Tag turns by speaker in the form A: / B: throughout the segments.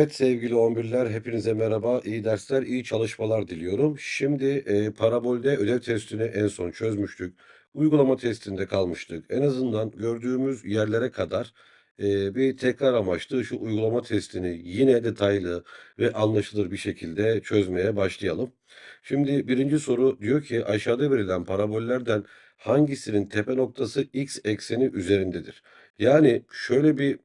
A: Evet sevgili 11'ler hepinize merhaba. İyi dersler, iyi çalışmalar diliyorum. Şimdi e, parabolde ödev testini en son çözmüştük. Uygulama testinde kalmıştık. En azından gördüğümüz yerlere kadar e, bir tekrar amaçlı şu uygulama testini yine detaylı ve anlaşılır bir şekilde çözmeye başlayalım. Şimdi birinci soru diyor ki aşağıda verilen parabollerden hangisinin tepe noktası x ekseni üzerindedir? Yani şöyle bir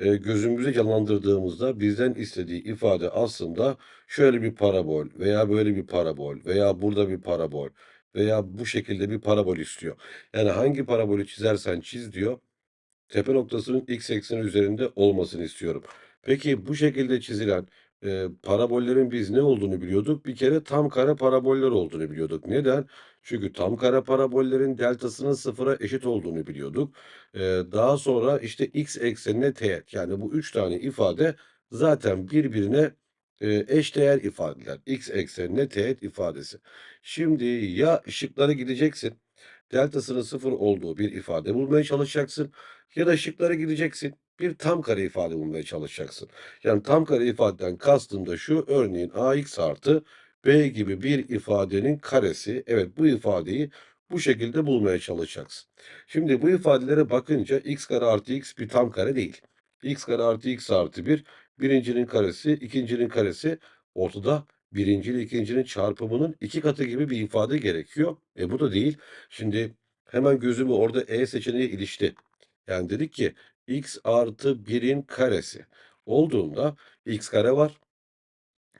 A: Eee, gözümüzde canlandırdığımızda bizden istediği ifade aslında şöyle bir parabol veya böyle bir parabol veya burada bir parabol veya bu şekilde bir parabol istiyor. Yani hangi parabolü çizersen çiz diyor. Tepe noktasının x ekseni üzerinde olmasını istiyorum. Peki bu şekilde çizilen, eee, parabollerin biz ne olduğunu biliyorduk? Bir kere tam kare paraboller olduğunu biliyorduk. Neden? Çünkü tam kare parabollerin deltasının sıfıra eşit olduğunu biliyorduk. Eee, daha sonra işte x eksenine teğet yani bu 3 tane ifade zaten birbirine, eee, eşdeğer ifadeler. X eksenine teğet ifadesi. Şimdi ya şıklara gideceksin deltasının sıfır olduğu bir ifade bulmaya çalışacaksın ya da şıklara gideceksin. Bir tam kare ifade bulmaya çalışacaksın. Yani tam kare ifadeden kastım da şu, örneğin ax artı b gibi bir ifadenin karesi. Evet bu ifadeyi bu şekilde bulmaya çalışacaksın. Şimdi bu ifadelere bakınca x kare artı x bir tam kare değil. x kare artı x artı bir birincinin karesi, ikincinin karesi ortada birinci ile ikincinin çarpımının iki katı gibi bir ifade gerekiyor. E bu da değil. Şimdi hemen gözümü orada E seçeneği ilişti. Yani dedik ki x artı birin karesi olduğunda x kare var.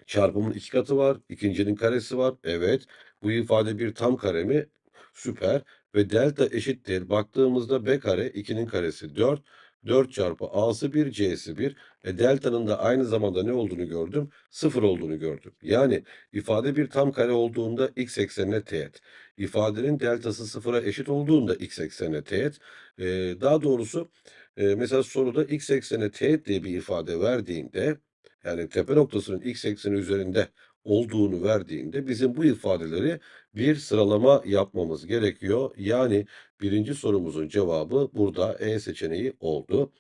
A: Çarpımın iki katı var. ikincinin karesi var. Evet. Bu ifade bir tam kare mi? Süper. Ve delta eşittir. Baktığımızda b kare 2'nin karesi 4. 4 çarpı a'sı 1 c'si 1. E delta'nın da aynı zamanda ne olduğunu gördüm? 0 olduğunu gördüm. Yani ifade bir tam kare olduğunda x eksenine teğet. İfadenin deltası 0'a eşit olduğunda x eksenine teğet. E, daha doğrusu e, mesela soruda x eksenine teğet diye bir ifade verdiğinde yani tepe noktasının x ekseni üzerinde olduğunu verdiğinde bizim bu ifadeleri bir sıralama yapmamız gerekiyor. Yani birinci sorumuzun cevabı burada E seçeneği oldu.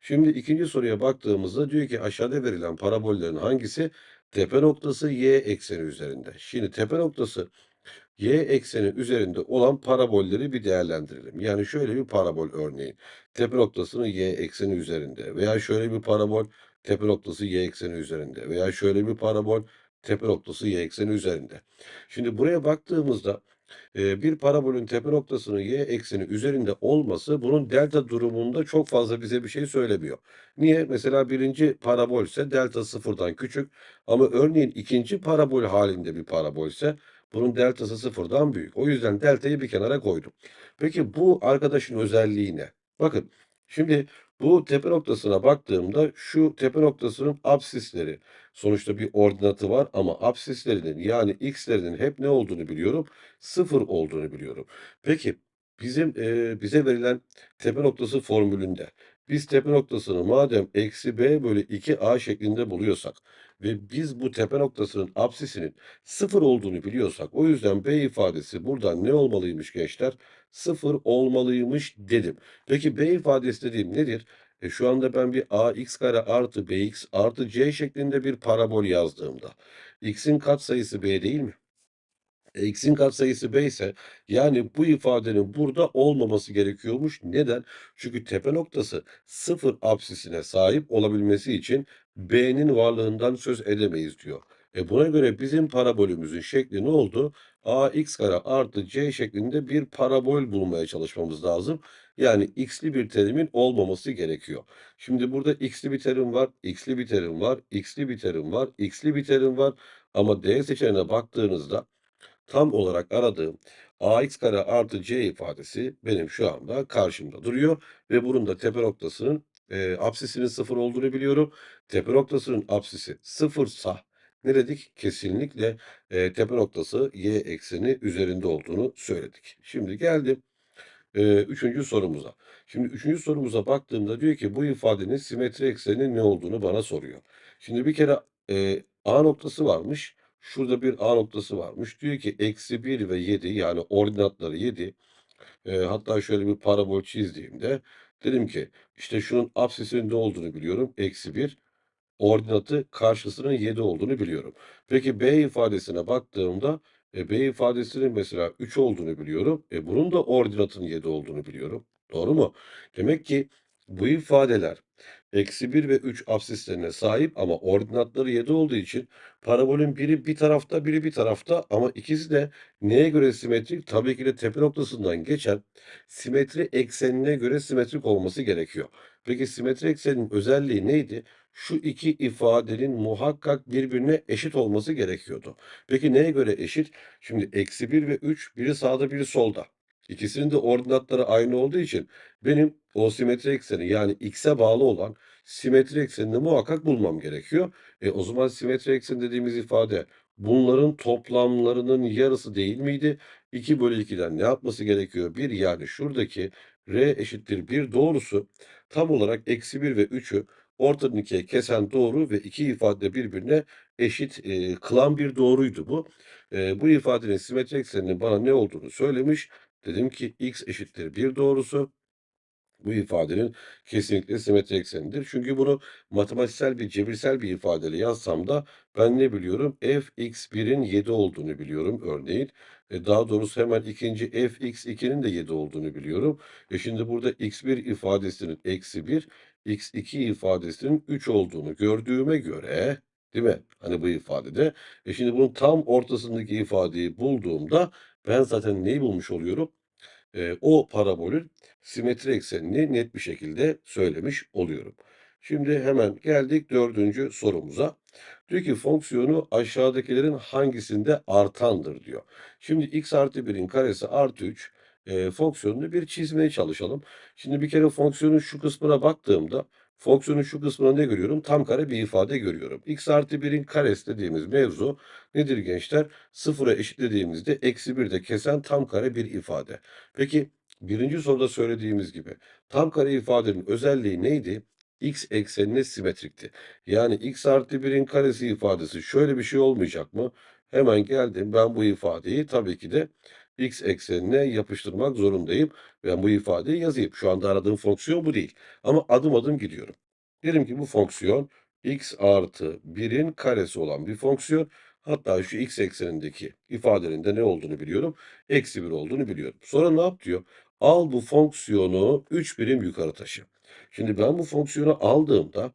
A: Şimdi ikinci soruya baktığımızda diyor ki aşağıda verilen parabollerin hangisi tepe noktası y ekseni üzerinde? Şimdi tepe noktası y ekseni üzerinde olan parabolleri bir değerlendirelim. Yani şöyle bir parabol örneğin. Tepe noktasının y ekseni üzerinde veya şöyle bir parabol tepe noktası y ekseni üzerinde veya şöyle bir parabol tepe noktası y ekseni üzerinde. Şimdi buraya baktığımızda e, bir parabolün tepe noktasının y ekseni üzerinde olması bunun delta durumunda çok fazla bize bir şey söylemiyor. Niye? Mesela birinci parabol ise delta sıfırdan küçük ama örneğin ikinci parabol halinde bir parabol ise bunun deltası sıfırdan büyük. O yüzden deltayı bir kenara koydum. Peki bu arkadaşın özelliği ne? Bakın şimdi bu tepe noktasına baktığımda şu tepe noktasının absisleri sonuçta bir ordinatı var ama absislerinin yani x'lerinin hep ne olduğunu biliyorum? Sıfır olduğunu biliyorum. Peki bizim e, bize verilen tepe noktası formülünde biz tepe noktasını madem eksi b bölü 2a şeklinde buluyorsak ve biz bu tepe noktasının apsisinin sıfır olduğunu biliyorsak o yüzden b ifadesi buradan ne olmalıymış gençler? Sıfır olmalıymış dedim. Peki b ifadesi dediğim nedir? E şu anda ben bir ax kare artı bx artı c şeklinde bir parabol yazdığımda x'in katsayısı b değil mi? E, x'in katsayısı b ise yani bu ifadenin burada olmaması gerekiyormuş. Neden? Çünkü tepe noktası sıfır apsisine sahip olabilmesi için b'nin varlığından söz edemeyiz diyor. E buna göre bizim parabolümüzün şekli ne oldu? Ax kare artı c şeklinde bir parabol bulmaya çalışmamız lazım. Yani x'li bir terimin olmaması gerekiyor. Şimdi burada x'li bir terim var, x'li bir terim var, x'li bir terim var, x'li bir terim var. Ama D seçeneğine baktığınızda tam olarak aradığım ax kare artı c ifadesi benim şu anda karşımda duruyor ve bunun da tepe noktasının e, apsisinin sıfır olduğunu biliyorum. Tepe noktasının apsisi sıfırsa ne dedik? Kesinlikle e, tepe noktası y ekseni üzerinde olduğunu söyledik. Şimdi geldim e, üçüncü sorumuza. Şimdi üçüncü sorumuza baktığımda diyor ki bu ifadenin simetri ekseninin ne olduğunu bana soruyor. Şimdi bir kere e, A noktası varmış. Şurada bir A noktası varmış. Diyor ki eksi 1 ve 7 yani ordinatları 7. E, hatta şöyle bir parabol çizdiğimde dedim ki işte şunun apsisinin ne olduğunu biliyorum. Eksi 1. ordinatı karşısının 7 olduğunu biliyorum. Peki B ifadesine baktığımda e, B ifadesinin mesela 3 olduğunu biliyorum. E, bunun da ordinatının 7 olduğunu biliyorum. Doğru mu? Demek ki bu ifadeler eksi 1 ve 3 absislerine sahip ama ordinatları 7 olduğu için parabolün biri bir tarafta biri bir tarafta ama ikisi de neye göre simetrik? Tabii ki de tepe noktasından geçen simetri eksenine göre simetrik olması gerekiyor. Peki simetri eksenin özelliği neydi? Şu iki ifadenin muhakkak birbirine eşit olması gerekiyordu. Peki neye göre eşit? Şimdi eksi 1 ve 3 biri sağda biri solda. İkisinin de ordinatları aynı olduğu için benim o simetri ekseni yani x'e bağlı olan simetri eksenini muhakkak bulmam gerekiyor. E, o zaman simetri ekseni dediğimiz ifade bunların toplamlarının yarısı değil miydi? 2 bölü 2'den ne yapması gerekiyor? 1 yani şuradaki r eşittir 1 doğrusu tam olarak eksi 1 ve 3'ü ortadan kesen doğru ve iki ifade birbirine eşit e, kılan bir doğruydu bu. E, bu ifadenin simetri ekseninin bana ne olduğunu söylemiş. Dedim ki x eşittir 1 doğrusu bu ifadenin kesinlikle simetri eksenidir. Çünkü bunu matematiksel bir, cebirsel bir ifadeyle yazsam da ben ne biliyorum? fx1'in 7 olduğunu biliyorum örneğin. E, daha doğrusu hemen ikinci fx2'nin de 7 olduğunu biliyorum. E şimdi burada x1 ifadesinin eksi 1, x2 ifadesinin 3 olduğunu gördüğüme göre değil mi? Hani bu ifadede. E şimdi bunun tam ortasındaki ifadeyi bulduğumda ben zaten neyi bulmuş oluyorum? Eee, o parabolün simetri eksenini net bir şekilde söylemiş oluyorum. Şimdi hemen geldik dördüncü sorumuza. Diyor ki fonksiyonu aşağıdakilerin hangisinde artandır diyor. Şimdi x artı 1'in karesi artı 3 eee, fonksiyonunu bir çizmeye çalışalım. Şimdi bir kere fonksiyonun şu kısmına baktığımda fonksiyonun şu kısmına ne görüyorum? Tam kare bir ifade görüyorum. x artı 1'in karesi dediğimiz mevzu nedir gençler? Sıfıra eşitlediğimizde eksi 1 de kesen tam kare bir ifade. Peki birinci soruda söylediğimiz gibi tam kare ifadenin özelliği neydi? X eksenine simetrikti. Yani x artı 1'in karesi ifadesi şöyle bir şey olmayacak mı? Hemen geldim ben bu ifadeyi tabii ki de x eksenine yapıştırmak zorundayım. Ben bu ifadeyi yazayım. Şu anda aradığım fonksiyon bu değil. Ama adım adım gidiyorum. Derim ki bu fonksiyon x artı 1'in karesi olan bir fonksiyon. Hatta şu x eksenindeki ifadenin de ne olduğunu biliyorum. Eksi 1 olduğunu biliyorum. Sonra ne yap diyor? Al bu fonksiyonu 3 birim yukarı taşı. Şimdi ben bu fonksiyonu aldığımda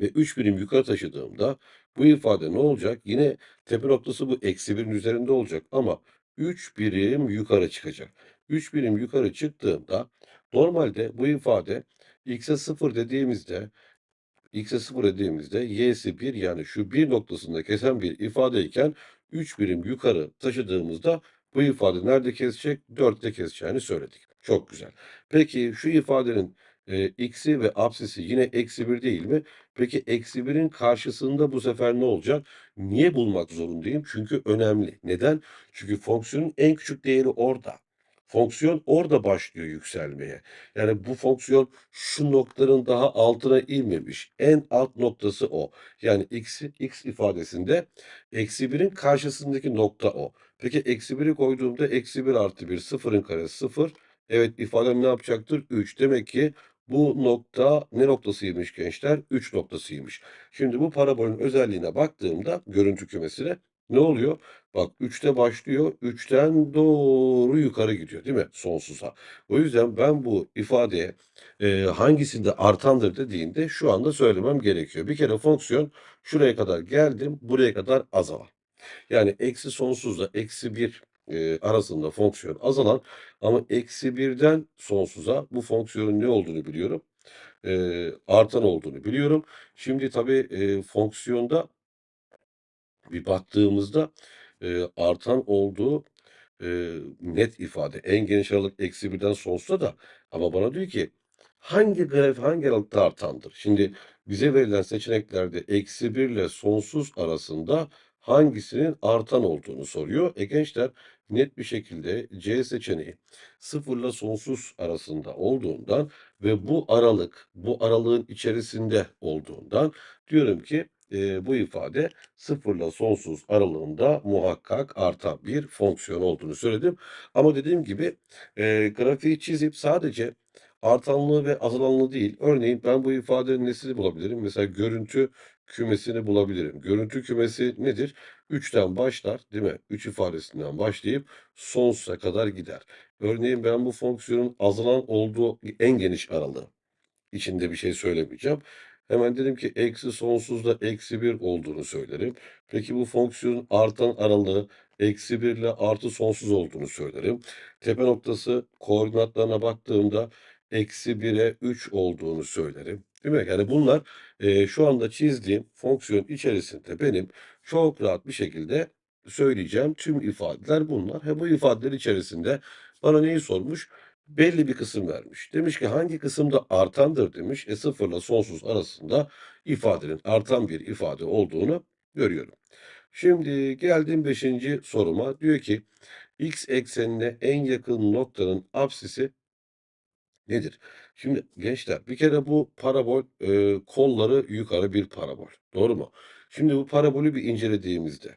A: ve 3 birim yukarı taşıdığımda bu ifade ne olacak? Yine tepe noktası bu eksi 1'in üzerinde olacak ama 3 birim yukarı çıkacak. 3 birim yukarı çıktığında normalde bu ifade x'e 0 dediğimizde x'e 0 dediğimizde y'si 1 yani şu 1 noktasında kesen bir ifadeyken 3 birim yukarı taşıdığımızda bu ifade nerede kesecek? 4'te keseceğini söyledik. Çok güzel. Peki şu ifadenin e, ve apsisi yine eksi 1 değil mi? Peki eksi 1'in karşısında bu sefer ne olacak? Niye bulmak zorundayım? Çünkü önemli. Neden? Çünkü fonksiyonun en küçük değeri orada. Fonksiyon orada başlıyor yükselmeye. Yani bu fonksiyon şu noktanın daha altına inmemiş. En alt noktası o. Yani x, x ifadesinde eksi 1'in karşısındaki nokta o. Peki eksi 1'i koyduğumda eksi 1 artı 1 sıfırın karesi 0. Evet ifadem ne yapacaktır? 3. Demek ki bu nokta ne noktasıymış gençler? 3 noktasıymış. Şimdi bu parabolün özelliğine baktığımda görüntü kümesine ne oluyor? Bak 3'te başlıyor. 3'ten doğru yukarı gidiyor değil mi? Sonsuza. O yüzden ben bu ifadeye e, hangisinde artandır dediğinde şu anda söylemem gerekiyor. Bir kere fonksiyon şuraya kadar geldim. Buraya kadar azalan. Yani eksi sonsuzla eksi 1 e, arasında fonksiyon azalan ama eksi 1'den sonsuza bu fonksiyonun ne olduğunu biliyorum. E, artan olduğunu biliyorum. Şimdi tabii e, fonksiyonda bir baktığımızda e, artan olduğu e, net ifade. En geniş aralık eksi birden sonsuza da ama bana diyor ki hangi graf hangi aralıkta artandır? Şimdi bize verilen seçeneklerde eksi 1 ile sonsuz arasında hangisinin artan olduğunu soruyor. E gençler net bir şekilde C seçeneği 0 ile sonsuz arasında olduğundan ve bu aralık bu aralığın içerisinde olduğundan diyorum ki e, bu ifade sıfırla sonsuz aralığında muhakkak artan bir fonksiyon olduğunu söyledim. Ama dediğim gibi e, grafiği çizip sadece artanlığı ve azalanlığı değil. Örneğin ben bu ifadenin nesini bulabilirim? Mesela görüntü kümesini bulabilirim. Görüntü kümesi nedir? 3'ten başlar, değil mi? 3 ifadesinden başlayıp sonsuza kadar gider. Örneğin ben bu fonksiyonun azalan olduğu en geniş aralığı içinde bir şey söylemeyeceğim. Hemen dedim ki eksi sonsuzda eksi 1 olduğunu söylerim. Peki bu fonksiyonun artan aralığı eksi 1 ile artı sonsuz olduğunu söylerim. Tepe noktası koordinatlarına baktığımda eksi 1'e 3 olduğunu söylerim. Değil mi? Yani bunlar eee, şu anda çizdiğim fonksiyon içerisinde benim çok rahat bir şekilde söyleyeceğim tüm ifadeler bunlar. He bu ifadeler içerisinde bana neyi sormuş? Belli bir kısım vermiş. Demiş ki hangi kısımda artandır demiş. E sıfırla sonsuz arasında ifadenin artan bir ifade olduğunu görüyorum. Şimdi geldim beşinci soruma. Diyor ki x eksenine en yakın noktanın apsisi nedir? Şimdi gençler bir kere bu parabol e, kolları yukarı bir parabol. Doğru mu? Şimdi bu parabolü bir incelediğimizde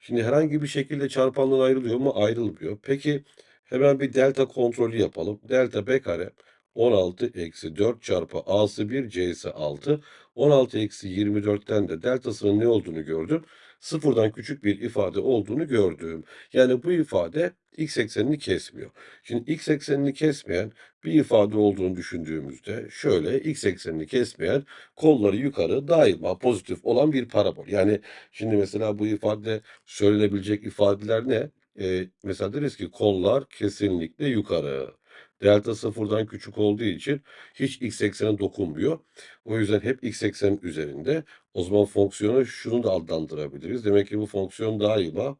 A: şimdi herhangi bir şekilde çarpandan ayrılıyor mu? Ayrılmıyor. Peki hemen bir delta kontrolü yapalım. Delta b kare 16 eksi 4 çarpı a'sı 1 c'si 6. 16 eksi 24'ten de deltasının ne olduğunu gördüm. Sıfırdan küçük bir ifade olduğunu gördüm. Yani bu ifade x eksenini kesmiyor. Şimdi x eksenini kesmeyen bir ifade olduğunu düşündüğümüzde şöyle x eksenini kesmeyen kolları yukarı daima pozitif olan bir parabol. Yani şimdi mesela bu ifade söylenebilecek ifadeler ne? Ee, mesela deriz ki kollar kesinlikle yukarı. Delta sıfırdan küçük olduğu için hiç x eksene dokunmuyor. O yüzden hep x eksen üzerinde. O zaman fonksiyonu şunu da adlandırabiliriz. Demek ki bu fonksiyon daima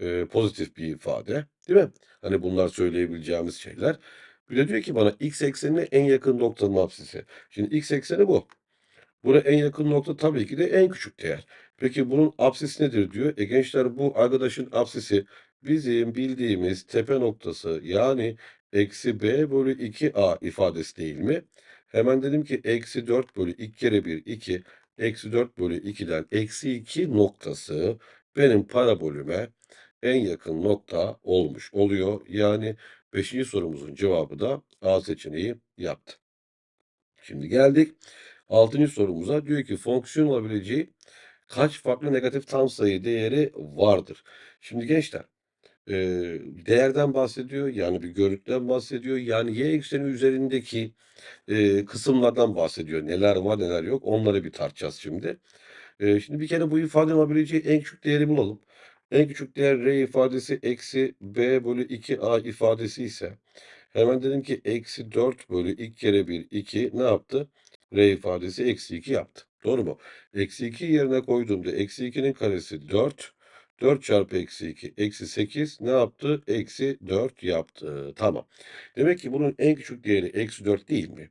A: e, pozitif bir ifade. Değil mi? Hani bunlar söyleyebileceğimiz şeyler. Bir de diyor ki bana x eksenine en yakın noktanın apsisi. Şimdi x ekseni bu. Buna en yakın nokta tabii ki de en küçük değer. Peki bunun apsisi nedir diyor. E gençler bu arkadaşın apsisi bizim bildiğimiz tepe noktası yani eksi b bölü 2a ifadesi değil mi? Hemen dedim ki eksi 4 bölü 2 kere 1 2 eksi 4 bölü 2'den eksi 2 noktası benim parabolüme en yakın nokta olmuş oluyor. Yani 5. sorumuzun cevabı da A seçeneği yaptı. Şimdi geldik 6. sorumuza. Diyor ki fonksiyon olabileceği kaç farklı negatif tam sayı değeri vardır? Şimdi gençler e, değerden bahsediyor. Yani bir görüntüden bahsediyor. Yani y ekseni üzerindeki e, kısımlardan bahsediyor. Neler var neler yok onları bir tartacağız şimdi. E, şimdi bir kere bu ifadenin alabileceği en küçük değeri bulalım. En küçük değer r ifadesi eksi b bölü 2a ifadesi ise hemen dedim ki eksi 4 bölü 2 kere 1 2 ne yaptı? r ifadesi eksi 2 yaptı. Doğru mu? Eksi 2 yerine koyduğumda eksi 2'nin karesi 4. 4 çarpı eksi 2 eksi 8 ne yaptı? Eksi 4 yaptı. Tamam. Demek ki bunun en küçük değeri eksi 4 değil mi?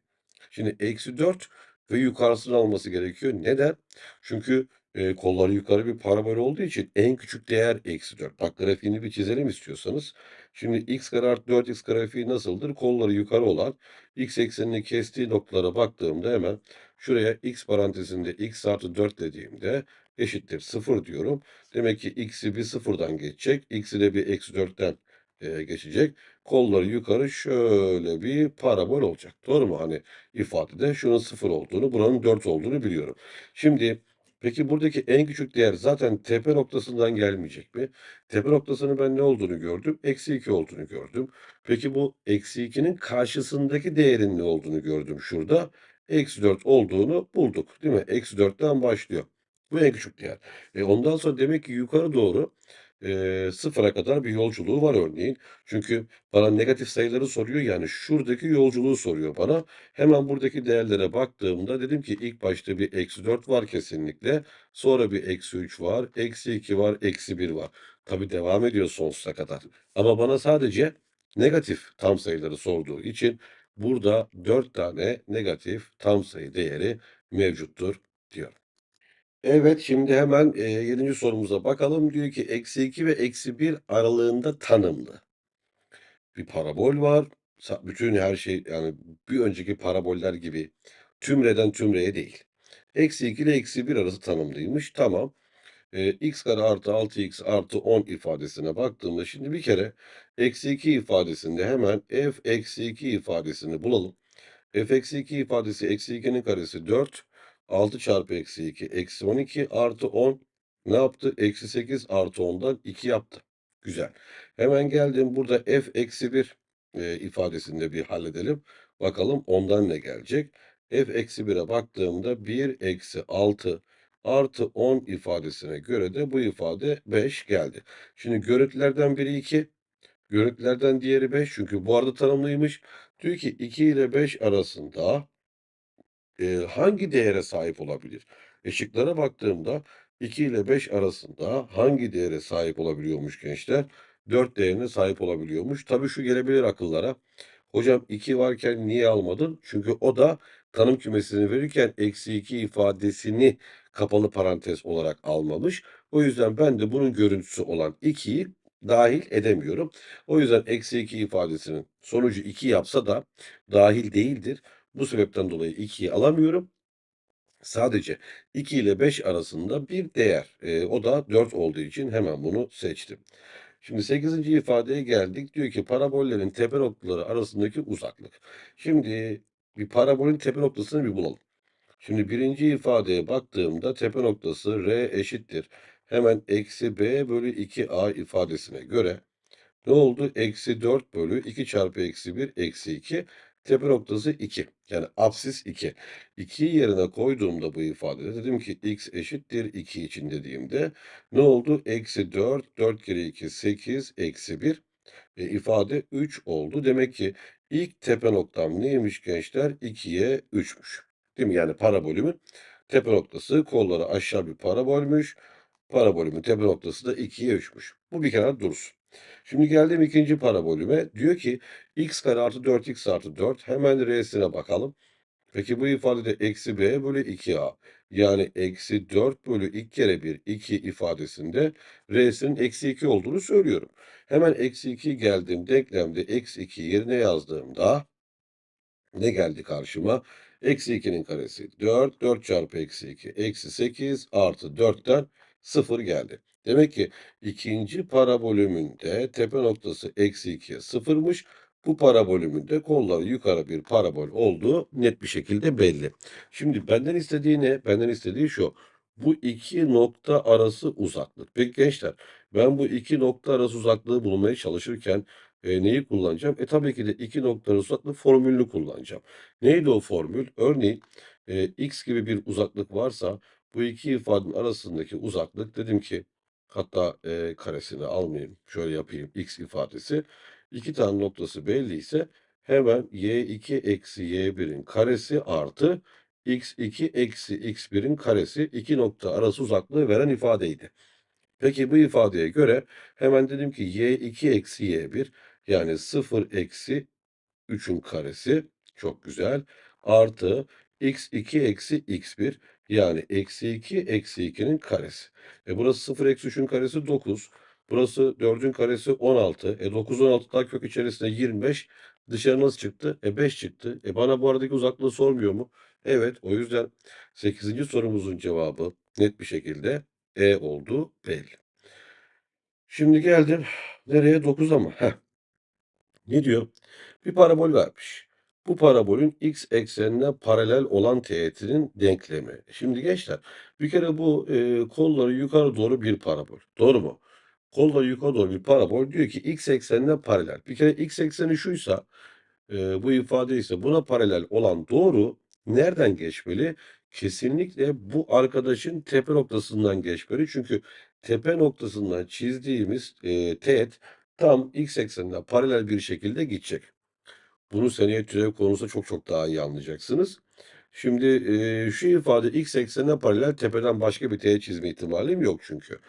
A: Şimdi eksi 4 ve yukarısını alması gerekiyor. Neden? Çünkü e, kolları yukarı bir parabol olduğu için en küçük değer eksi 4. Bak grafiğini bir çizelim istiyorsanız. Şimdi x kare artı 4x grafiği nasıldır? Kolları yukarı olan x eksenini kestiği noktalara baktığımda hemen şuraya x parantezinde x artı 4 dediğimde eşittir 0 diyorum. Demek ki x'i bir sıfırdan geçecek. X'i de bir eksi 4'ten e, geçecek. Kolları yukarı şöyle bir parabol olacak. Doğru mu? Hani ifadede şunun 0 olduğunu, buranın 4 olduğunu biliyorum. Şimdi peki buradaki en küçük değer zaten tepe noktasından gelmeyecek mi? Tepe noktasının ben ne olduğunu gördüm? Eksi 2 olduğunu gördüm. Peki bu eksi 2'nin karşısındaki değerin ne olduğunu gördüm şurada. Eksi 4 olduğunu bulduk. Değil mi? Eksi 4'ten başlıyor. Bu en küçük değer. E ondan sonra demek ki yukarı doğru e, sıfıra kadar bir yolculuğu var örneğin. Çünkü bana negatif sayıları soruyor yani şuradaki yolculuğu soruyor bana. Hemen buradaki değerlere baktığımda dedim ki ilk başta bir eksi 4 var kesinlikle. Sonra bir eksi 3 var. Eksi 2 var. Eksi 1 var. Tabii devam ediyor sonsuza kadar. Ama bana sadece negatif tam sayıları sorduğu için burada 4 tane negatif tam sayı değeri mevcuttur diyor. Evet, şimdi hemen, eee, 7. sorumuza bakalım. Diyor ki eksi 2 ve eksi 1 aralığında tanımlı bir parabol var. Bütün her şey, yani, bir önceki paraboller gibi tümreden tümreye değil. Eksi 2 ile eksi 1 arası tanımlıymış. Tamam. Eee, x kare artı 6x artı 10 ifadesine baktığımda şimdi bir kere eksi 2 ifadesinde hemen f eksi 2 ifadesini bulalım. f eksi 2 ifadesi eksi 2'nin karesi 4. 6 çarpı eksi 2 eksi 12 artı 10 ne yaptı? Eksi 8 artı 10'dan 2 yaptı. Güzel. Hemen geldim burada f eksi 1 e, ifadesinde bir halledelim. Bakalım ondan ne gelecek? f eksi 1'e baktığımda 1 eksi 6 artı 10 ifadesine göre de bu ifade 5 geldi. Şimdi görüntülerden biri 2. Görüntülerden diğeri 5 çünkü bu arada tanımlıymış. Diyor ki 2 ile 5 arasında e, hangi değere sahip olabilir? E baktığımda 2 ile 5 arasında hangi değere sahip olabiliyormuş gençler? 4 değerine sahip olabiliyormuş. Tabii şu gelebilir akıllara. Hocam 2 varken niye almadın? Çünkü o da tanım kümesini verirken eksi 2 ifadesini kapalı parantez olarak almamış. O yüzden ben de bunun görüntüsü olan 2'yi dahil edemiyorum. O yüzden eksi 2 ifadesinin sonucu 2 yapsa da dahil değildir. Bu sebepten dolayı 2'yi alamıyorum. Sadece 2 ile 5 arasında bir değer. Eee, o da 4 olduğu için hemen bunu seçtim. Şimdi 8. ifadeye geldik. Diyor ki parabollerin tepe noktaları arasındaki uzaklık. Şimdi bir parabolün tepe noktasını bir bulalım. Şimdi birinci ifadeye baktığımda tepe noktası R eşittir. Hemen eksi B bölü 2A ifadesine göre ne oldu? Eksi 4 bölü 2 çarpı eksi 1 eksi 2. Tepe noktası 2. Yani apsis 2. 2'yi yerine koyduğumda bu ifadede dedim ki x eşittir 2 için dediğimde ne oldu? Eksi 4, 4 kere 2 8, eksi 1. E, ifade 3 oldu. Demek ki ilk tepe noktam neymiş gençler? 2'ye 3'müş. Değil mi? Yani parabolümün tepe noktası kolları aşağı bir parabolmüş. Parabolümün tepe noktası da 2'ye 3'müş. Bu bir kenara dursun. Şimdi geldim ikinci parabolüme. Diyor ki x kare artı 4x artı 4. Hemen R'sine bakalım. Peki bu ifadede eksi b bölü 2a. Yani eksi 4 bölü 2 kere 1 2 ifadesinde R'sinin eksi 2 olduğunu söylüyorum. Hemen eksi 2 geldim denklemde eksi 2 yerine yazdığımda ne geldi karşıma? Eksi 2'nin karesi 4. 4 çarpı eksi 2. Eksi 8 artı 4'ten 0 geldi. Demek ki ikinci parabolümünde tepe noktası eksi 2'ye 0'mış. Bu parabolümünde kolları yukarı bir parabol olduğu net bir şekilde belli. Şimdi benden istediği ne? Benden istediği şu. Bu iki nokta arası uzaklık. Peki gençler ben bu iki nokta arası uzaklığı bulmaya çalışırken e, neyi kullanacağım? E tabii ki de iki nokta arası uzaklık formülünü kullanacağım. Neydi o formül? Örneğin e, x gibi bir uzaklık varsa bu iki ifadenin arasındaki uzaklık dedim ki hatta e, karesini almayayım. Şöyle yapayım x ifadesi. İki tane noktası belli ise hemen y2 eksi y1'in karesi artı x2 eksi x1'in karesi iki nokta arası uzaklığı veren ifadeydi. Peki bu ifadeye göre hemen dedim ki y2 eksi y1 yani 0 eksi 3'ün karesi çok güzel artı x2 eksi x1 yani eksi 2 eksi 2'nin karesi. E burası 0 eksi 3'ün karesi 9. Burası 4'ün karesi 16. E 9 16 daha kök içerisinde 25. Dışarı nasıl çıktı? E 5 çıktı. E bana bu aradaki uzaklığı sormuyor mu? Evet. O yüzden 8. sorumuzun cevabı net bir şekilde E olduğu belli. Şimdi geldim nereye? 9'a mı? Heh. Ne diyor? Bir parabol vermiş. Bu parabolün x eksenine paralel olan teğetinin denklemi. Şimdi gençler bir kere bu e, kolları yukarı doğru bir parabol. Doğru mu? Kolları yukarı doğru bir parabol diyor ki x eksenine paralel. Bir kere x ekseni şuysa e, bu ifade ise buna paralel olan doğru nereden geçmeli? Kesinlikle bu arkadaşın tepe noktasından geçmeli. Çünkü tepe noktasından çizdiğimiz e, teğet tam x eksenine paralel bir şekilde gidecek. Bunu seneye türev konusunda çok çok daha iyi anlayacaksınız. Şimdi e, şu ifade x eksenine paralel tepeden başka bir teğet çizme ihtimalim yok çünkü.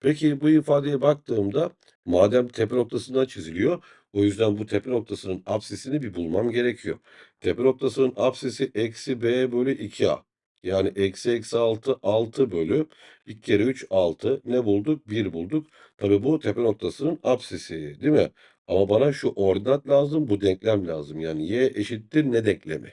A: Peki bu ifadeye baktığımda madem tepe noktasından çiziliyor o yüzden bu tepe noktasının apsisini bir bulmam gerekiyor. Tepe noktasının apsisi eksi b bölü 2a. Yani eksi eksi 6 6 bölü 2 kere 3 6 ne bulduk? 1 bulduk. Tabii bu tepe noktasının apsisi değil mi? Ama bana şu ordinat lazım, bu denklem lazım. Yani y eşittir ne denklemi?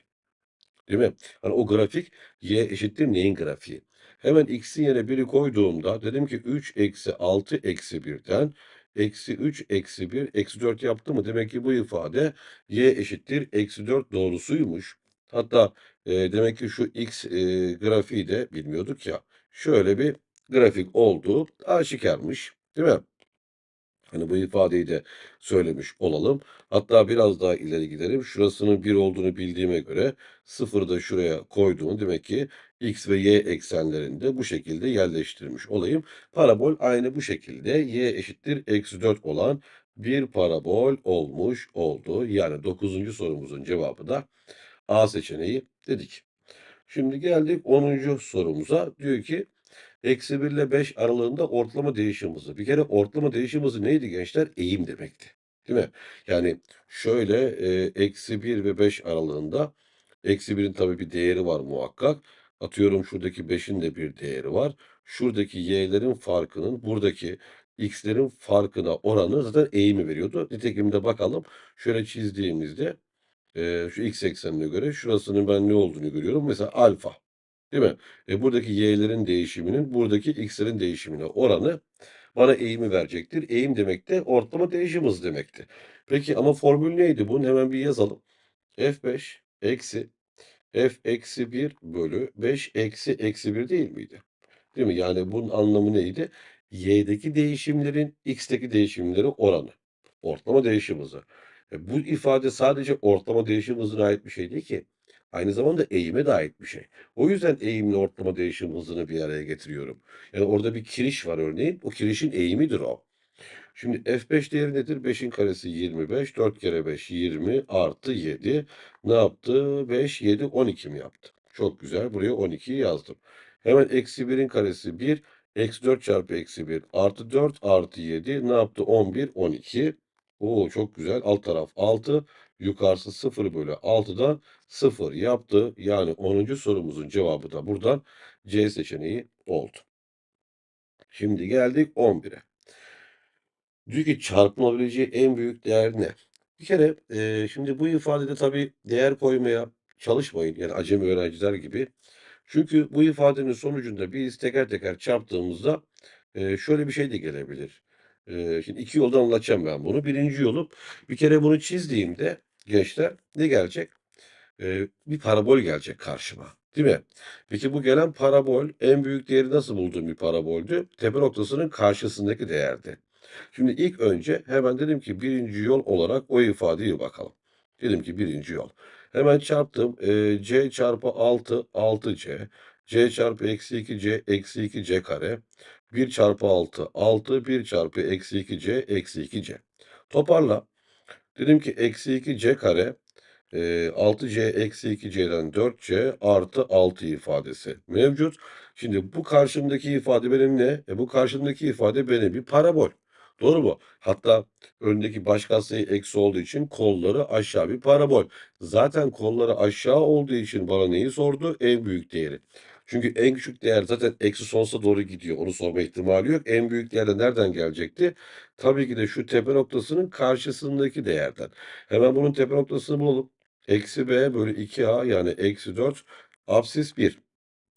A: Değil mi? Hani o grafik y eşittir neyin grafiği? Hemen x'in yerine 1'i koyduğumda dedim ki 3 eksi 6 eksi 1'den eksi 3 eksi 1 eksi 4 yaptı mı? Demek ki bu ifade y eşittir eksi 4 doğrusuymuş. Hatta, eee, demek ki şu X, eee, grafiği de bilmiyorduk ya, şöyle bir grafik olduğu aşikârmış, değil mi? Hani, bu ifadeyi de söylemiş olalım. Hatta biraz daha ileri gidelim. Şurasının 1 olduğunu bildiğime göre 0'ı da şuraya koyduğum demek ki x ve y eksenlerini de bu şekilde yerleştirmiş olayım. Parabol aynı bu şekilde y eşittir eksi 4 olan bir parabol olmuş oldu. Yani 9. sorumuzun cevabı da A seçeneği dedik. Şimdi geldik 10. sorumuza. Diyor ki Eksi 1 ile 5 aralığında ortalama değişim hızı. Bir kere ortalama değişim hızı neydi gençler? Eğim demekti. Değil mi? Yani şöyle eksi 1 ve 5 aralığında eksi 1'in tabii bir değeri var muhakkak. Atıyorum şuradaki 5'in de bir değeri var. Şuradaki y'lerin farkının buradaki x'lerin farkına oranı zaten eğimi veriyordu. Nitekim de bakalım şöyle çizdiğimizde şu x eksenine göre şurasının ben ne olduğunu görüyorum. Mesela alfa. Değil mi? E, buradaki y'lerin değişiminin buradaki x'lerin değişimine oranı bana eğimi verecektir. Eğim demek de ortalama değişim hızı demekti. Peki ama formül neydi bunun? Hemen bir yazalım. F5 eksi F eksi 1 bölü 5 eksi eksi 1 değil miydi? Değil mi? Yani bunun anlamı neydi? Y'deki değişimlerin x'teki değişimleri oranı. Ortalama değişim hızı. E, bu ifade sadece ortalama değişim hızına ait bir şey değil ki. Aynı zamanda eğime de ait bir şey. O yüzden eğimle ortalama değişim hızını bir araya getiriyorum. Yani orada bir kiriş var örneğin. O kirişin eğimidir o. Şimdi F5 değeri nedir? 5'in karesi 25. 4 kere 5 20 artı 7. Ne yaptı? 5, 7, 12 mi yaptı? Çok güzel. Buraya 12'yi yazdım. Hemen eksi 1'in karesi 1. Eksi 4 çarpı eksi 1 artı 4 artı 7 ne yaptı? 11, 12. Oo çok güzel. Alt taraf 6. Yukarısı 0 bölü 6'dan 0 yaptı. Yani 10. sorumuzun cevabı da buradan C seçeneği oldu. Şimdi geldik 11'e. Diyor ki çarpılabileceği en büyük değer ne? Bir kere eee, şimdi bu ifadede tabii değer koymaya çalışmayın. Yani acemi öğrenciler gibi. Çünkü bu ifadenin sonucunda biz teker teker çarptığımızda eee, şöyle bir şey de gelebilir. Eee, şimdi iki yoldan anlatacağım ben bunu. Birinci yolu bir kere bunu çizdiğimde gençler ne gelecek? Eee, bir parabol gelecek karşıma. Değil mi? Peki bu gelen parabol en büyük değeri nasıl bulduğum bir paraboldü? Tepe noktasının karşısındaki değerdi. Şimdi ilk önce hemen dedim ki birinci yol olarak o ifadeyi bakalım. Dedim ki birinci yol. Hemen çarptım. Eee, c çarpı 6 6c. c çarpı eksi 2c eksi 2c kare. 1 çarpı 6 6 1 çarpı eksi 2c eksi 2c. Toparla. Dedim ki eksi 2c kare Eee, 6C eksi 2C'den 4C artı 6 ifadesi mevcut. Şimdi bu karşımdaki ifade benim ne? E bu karşımdaki ifade benim bir parabol. Doğru mu? Hatta öndeki baş katsayı eksi olduğu için kolları aşağı bir parabol. Zaten kolları aşağı olduğu için bana neyi sordu? En büyük değeri. Çünkü en küçük değer zaten eksi sonsuza doğru gidiyor. Onu sorma ihtimali yok. En büyük değer de nereden gelecekti? Tabii ki de şu tepe noktasının karşısındaki değerden. Hemen bunun tepe noktasını bulalım. Eksi b bölü 2a yani eksi 4 apsis 1.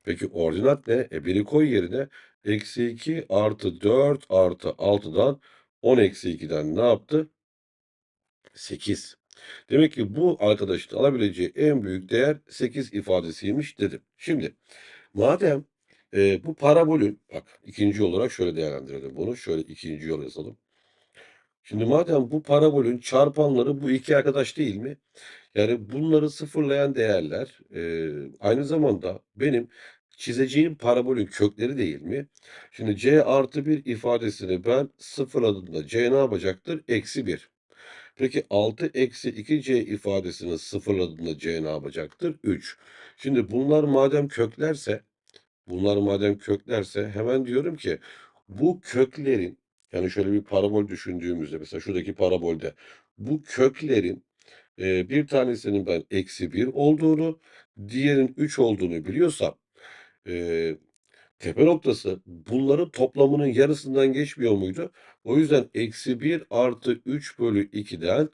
A: Peki ordinat ne? E 1'i koy yerine. Eksi 2 artı 4 artı 6'dan 10 eksi 2'den ne yaptı? 8. Demek ki bu arkadaşın alabileceği en büyük değer 8 ifadesiymiş dedim. Şimdi madem e, bu parabolün bak ikinci olarak şöyle değerlendirelim bunu. Şöyle ikinci yol yazalım. Şimdi madem bu parabolün çarpanları bu iki arkadaş değil mi? Yani bunları sıfırlayan değerler eee, aynı zamanda benim çizeceğim parabolün kökleri değil mi? Şimdi c artı 1 ifadesini ben sıfırladığımda c ne yapacaktır? Eksi 1. Peki 6 eksi 2c ifadesini sıfırladığında c ne yapacaktır? 3. Şimdi bunlar madem köklerse bunlar madem köklerse hemen diyorum ki bu köklerin yani şöyle bir parabol düşündüğümüzde mesela şuradaki parabolde bu köklerin Eee, bir tanesinin ben eksi bir olduğunu, diğerinin 3 olduğunu biliyorsam, eee, tepe noktası bunların toplamının yarısından geçmiyor muydu? O yüzden eksi bir artı 3 bölü 2'den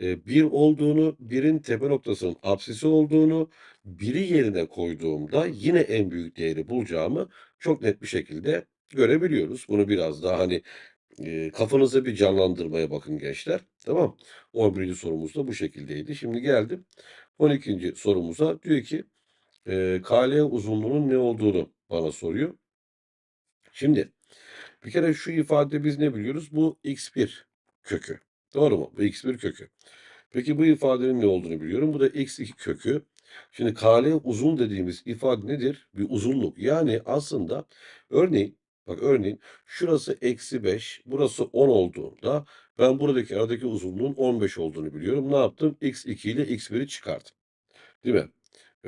A: eee, 1 olduğunu, birin tepe noktasının apsisi olduğunu, biri yerine koyduğumda yine en büyük değeri bulacağımı çok net bir şekilde görebiliyoruz. Bunu biraz daha hani Eee, kafanızda bir canlandırmaya bakın gençler. Tamam. 11'inci sorumuz da bu şekildeydi. Şimdi geldim 12'nci sorumuza. Diyor ki, eee, KL uzunluğunun ne olduğunu bana soruyor. Şimdi bir kere şu ifade biz ne biliyoruz? Bu x1 kökü. Doğru mu? Bu x1 kökü. Peki bu ifadenin ne olduğunu biliyorum. Bu da x2 kökü. Şimdi KL uzun dediğimiz ifade nedir? Bir uzunluk. Yani aslında örneğin bak örneğin şurası eksi 5, burası 10 olduğunda ben buradaki aradaki uzunluğun 15 olduğunu biliyorum. Ne yaptım? x2 ile x1'i çıkardım. Değil mi?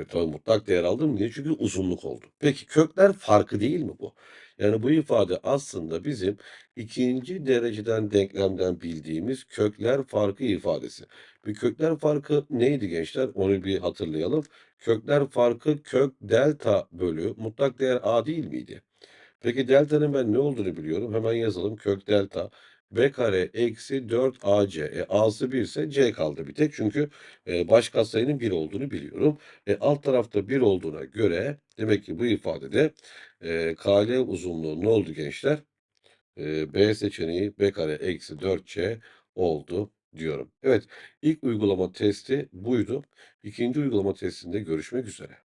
A: Tabii mutlak değer aldım. Niye? Çünkü uzunluk oldu. Peki kökler farkı değil mi bu? Yani bu ifade aslında bizim ikinci dereceden denklemden bildiğimiz kökler farkı ifadesi. Bir kökler farkı neydi gençler? Onu bir hatırlayalım. Kökler farkı kök delta bölü mutlak değer a değil miydi? Peki delta'nın ben ne olduğunu biliyorum. Hemen yazalım. Kök delta b kare eksi 4 ac. E, a'sı 1 ise c kaldı bir tek. Çünkü e, baş katsayının 1 olduğunu biliyorum. E, alt tarafta 1 olduğuna göre demek ki bu ifadede e, KL uzunluğu ne oldu gençler? E, B seçeneği b kare eksi 4c oldu diyorum. Evet ilk uygulama testi buydu. İkinci uygulama testinde görüşmek üzere.